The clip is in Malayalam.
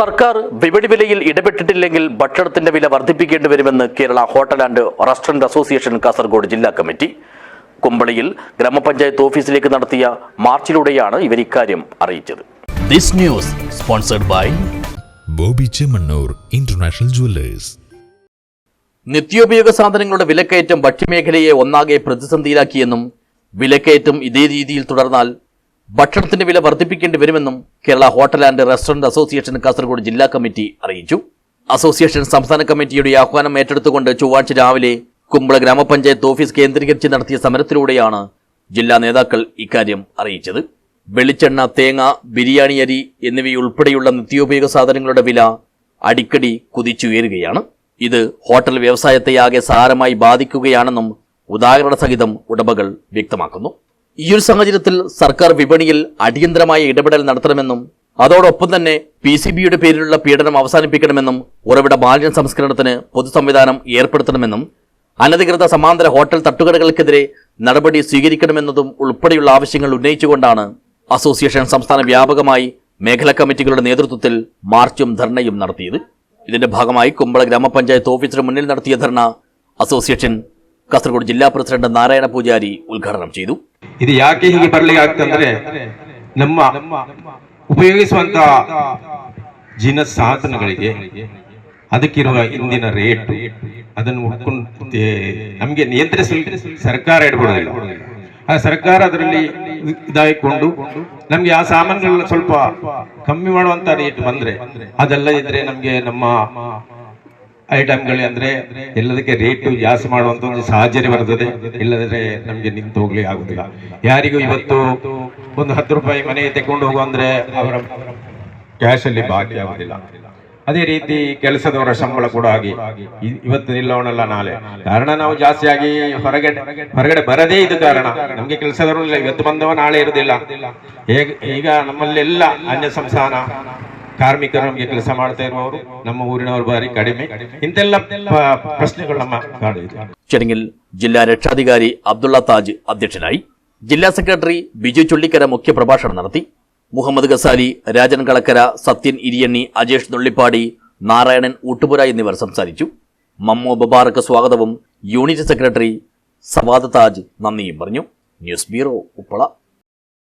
സർക്കാർ വിപണി വിലയിൽ ഇടപെട്ടിട്ടില്ലെങ്കിൽ ഭക്ഷണത്തിന്റെ വില വർദ്ധിപ്പിക്കേണ്ടി വരുമെന്ന് Kerala hotel and restaurant association Kasaragod ജില്ലാ കമ്മിറ്റി. കുമ്പളിയിൽ ഗ്രാമപഞ്ചായത്ത് ഓഫീസിലേക്ക് നടത്തിയ മാർച്ചിലൂടെയാണ് ഇവർ ഇക്കാര്യം അറിയിച്ചത്. This news sponsored by Bobby Chemmanur international jewellers. നിത്യോപയോഗ സാധനങ്ങളുടെ വിലക്കയറ്റം ഭക്ഷ്യമേഖലയെ ഒന്നാകെ പ്രതിസന്ധിയിലാക്കിയെന്നും വിലക്കയറ്റം ഇതേ രീതിയിൽ തുടർന്നാൽ ഭക്ഷണത്തിന്റെ വില വർദ്ധിപ്പിക്കേണ്ടി വരുമെന്നും Kerala hotel and restaurant association Kasaragod ജില്ലാ കമ്മിറ്റി അറിയിച്ചു. അസോസിയേഷൻ സംസ്ഥാന കമ്മിറ്റിയുടെ ആഹ്വാനം ഏറ്റെടുത്തുകൊണ്ട് ചൊവ്വാഴ്ച രാവിലെ കുമ്പള ഗ്രാമപഞ്ചായത്ത് ഓഫീസ് കേന്ദ്രീകരിച്ച് നടത്തിയ സമരത്തിലൂടെയാണ് ജില്ലാ നേതാക്കൾ ഇക്കാര്യം അറിയിച്ചത്. വെളിച്ചെണ്ണ തേങ്ങ ബിരിയാണി അരി എന്നിവയുൾപ്പെടെയുള്ള നിത്യോപയോഗ സാധനങ്ങളുടെ വില അടിക്കടി കുതിച്ചുയരുകയാണ്. ഇത് ഹോട്ടൽ വ്യവസായത്തെ ആകെ സാരമായി ബാധിക്കുകയാണെന്നും ഉദാഹരണ സഹിതം ഉടമകൾ വ്യക്തമാക്കുന്നു. ഈയൊരു സാഹചര്യത്തിൽ സർക്കാർ വിപണിയിൽ അടിയന്തരമായ ഇടപെടൽ നടത്തണമെന്നും അതോടൊപ്പം തന്നെ പി സി ബിയുടെ പേരിലുള്ള പീഡനം അവസാനിപ്പിക്കണമെന്നും ഉറവിട മാലിന്യ സംസ്കരണത്തിന് പൊതുസംവിധാനം ഏർപ്പെടുത്തണമെന്നും അനധികൃത സമാന്തര ഹോട്ടൽ തട്ടുകടകൾക്കെതിരെ നടപടി സ്വീകരിക്കണമെന്നതും ഉൾപ്പെടെയുള്ള ആവശ്യങ്ങൾ ഉന്നയിച്ചുകൊണ്ടാണ് അസോസിയേഷൻ സംസ്ഥാന വ്യാപകമായി മേഖലാ കമ്മിറ്റികളുടെ നേതൃത്വത്തിൽ മാർച്ചും ധർണയും നടത്തിയത്. ഇതിന്റെ ഭാഗമായി കുമ്പള ഗ്രാമപഞ്ചായത്ത് ഓഫീസിന് മുന്നിൽ നടത്തിയ ധർണ അസോസിയേഷൻ ಕಾಸರಗೋಡು ಜಿಲ್ಲಾ ಪ್ರೆಸಿಡೆಂಟ್ ನಾರಾಯಣ ಪೂಜಾರಿ ಉದ್ಘಾಟನೆ ചെയ്തു ಇದು ಯಾಕೆ ಹೀಗೆ ಬರ್ಲಿಕ್ಕೆ ಆಗ್ತಂದ್ರೆ ನಮ್ಮ ಉಪಯೋಗಿಸುವಂತ ಜಿನ ಸಾಧನಗಳಿಗೆ ಅದಕ್ಕಿರುವ ಇಂದಿನ ರೇಟ್ ಅದನ್ನು ಉಟ್ಕೊಂಡು ನಮಗೆ ನಿಯಂತ್ರಿಸಲು ಸರ್ಕಾರ ಇಡ್ಬೋದಿಲ್ಲ ಆ ಸರ್ಕಾರ ಅದರಲ್ಲಿ ಇದಾಗಿಕೊಂಡು ನಮ್ಗೆ ಆ ಸಾಮಾನುಗಳನ್ನ ಸ್ವಲ್ಪ ಕಮ್ಮಿ ಮಾಡುವಂತ ರೇಟ್ ಬಂದ್ರೆ ಅದೆಲ್ಲ ಇದ್ರೆ ನಮ್ಗೆ ನಮ್ಮ ಐಟಮ್ಗಳು ಅಂದ್ರೆ ಎಲ್ಲದಕ್ಕೆ ರೇಟ್ ಜಾಸ್ತಿ ಮಾಡುವಂತ ಒಂದು ಸಾಹಚರ್ಯ ಬರ್ತದೆ. ಇಲ್ಲದ್ರೆ ನಮ್ಗೆ ನಿಂತು ಹೋಗ್ಲಿಕ್ಕೆ ಆಗುದಿಲ್ಲ. ಯಾರಿಗೂ ಇವತ್ತು ಒಂದು ಹತ್ತು ರೂಪಾಯಿ ಮನೆಗೆ ತೆಕೊಂಡು ಹೋಗುವ ಅಂದ್ರೆ ಅವರ ಕ್ಯಾಶ್ ಅಲ್ಲಿ ಬಾಕಿ ಆಗುದಿಲ್ಲ. ಅದೇ ರೀತಿ ಕೆಲಸದವರ ಸಂಬಳ ಕೂಡ ಆಗಿ ಇವತ್ತು ನಿಲ್ಲವನಲ್ಲ ನಾಳೆ. ಕಾರಣ ನಾವು ಜಾಸ್ತಿ ಆಗಿ ಹೊರಗಡೆ ಹೊರಗಡೆ ಬರದೇ ಇದು ಕಾರಣ. ನಮ್ಗೆ ಕೆಲಸದವರು ಇವತ್ತು ಬಂದವ ನಾಳೆ ಇರುದಿಲ್ಲ. ಈಗ ನಮ್ಮಲ್ಲೆಲ್ಲ ಅನ್ಯ ಸಂಸ್ಥಾನ ಕಾರ್ಮಿಕರು ನಮಗೆ ಕೆಲಸ ಮಾಡ್ತಾ ಇರುವವರು ನಮ್ಮ ಊರಿನವರು ಬಾರಿ ಕಡಿಮೆ ಇಂತೆಲ್ಲ ಪ- ಪ್ರಶ್ನೆಗಳು ನಮ್ಮ ಕಾಡಿದೆ ചടങ്ങിൽ ജില്ലാ രക്ഷാധികാരി അബ്ദുള്ള താജ് അധ്യക്ഷനായി ജില്ലാ സെക്രട്ടറി ബിജു ചുള്ളിക്കര മുഖ്യപ്രഭാഷണം നടത്തി മുഹമ്മദ് ഗസാലി രാജൻ കളക്കര സത്യൻ ഇരിയണ്ണി അജേഷ് നുള്ളിപ്പാടി നാരായണൻ ഊട്ടുപുര എന്നിവർ സംസാരിച്ചു മമ്മു ബബാറക്ക് സ്വാഗതവും യൂണിറ്റ് സെക്രട്ടറി സവാദ് താജ് നന്ദിയും പറഞ്ഞു ന്യൂസ് ബ്യൂറോ ഉപ്പള